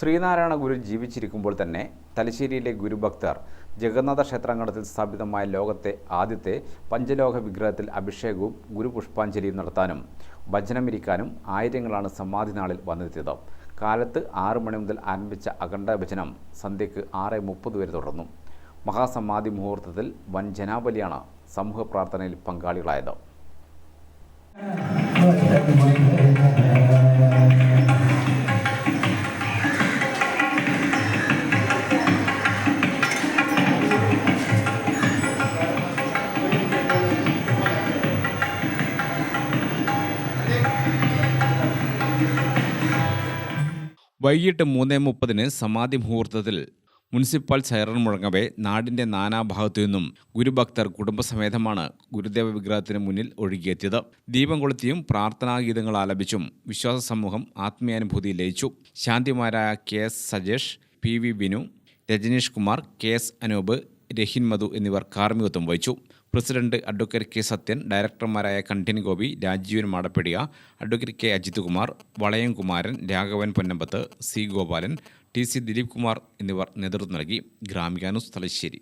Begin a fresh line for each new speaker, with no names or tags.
ശ്രീനാരായണ ഗുരു ജീവിച്ചിരിക്കുമ്പോൾ തന്നെ തലശ്ശേരിയിലെ ഗുരുഭക്തർ ജഗന്നാഥ ക്ഷേത്രാങ്കണത്തിൽ സ്ഥാപിതമായ ലോകത്തെ ആദ്യത്തെ പഞ്ചലോക വിഗ്രഹത്തിൽ അഭിഷേകവും ഗുരുപുഷ്പാഞ്ജലിയും നടത്താനും ഭജനമിരിക്കാനും ആയിരങ്ങളാണ് സമാധി നാളിൽ വന്നെത്തിയത്. കാലത്ത് ആറ് മണി മുതൽ ആരംഭിച്ച അഖണ്ഡ ഭജനം സന്ധ്യയ്ക്ക് ആറ് മുപ്പത് വരെ തുടർന്നു. മഹാസമാധി മുഹൂർത്തത്തിൽ വൻ ജനാബലിയാണ് സമൂഹ പ്രാർത്ഥനയിൽ പങ്കാളികളായത്. വൈകിട്ട് മൂന്ന് മുപ്പതിന് സമാധി മുഹൂർത്തത്തിൽ മുനിസിപ്പൽ സൈറൺ മുഴങ്ങവേ നാടിന്റെ നാനാഭാഗത്തു നിന്നും ഗുരുഭക്തർ കുടുംബസമേതമാണ് ഗുരുദേവ വിഗ്രഹത്തിന് മുന്നിൽ ഒഴുകിയെത്തിയത്. ദീപം കൊളുത്തിയും പ്രാർത്ഥനാഗീതങ്ങൾ ആലപിച്ചും വിശ്വാസ സമൂഹം ആത്മീയാനുഭൂതി ലയിച്ചു. ശാന്തിമാരായ K S Sajesh P V Binu Rajeesh Kumar K S Anoop Rahin Madhu എന്നിവർ കാർമ്മികത്വം വഹിച്ചു. പ്രസിഡന്റ് അഡ്വക്കേറ്റ് കെ സത്യൻ ഡയറക്ടർമാരായ കണ്ഠിൻ Gopi Rajeevan മാടപ്പെടിയ advocate K Ajith Kumar Valayam Kumaran Raghavan Ponnambath C Gopalan T C Dileep Kumar എന്നിവർ നേതൃത്വം നൽകി. ഗ്രാമികാനുസ് തലശ്ശേരി.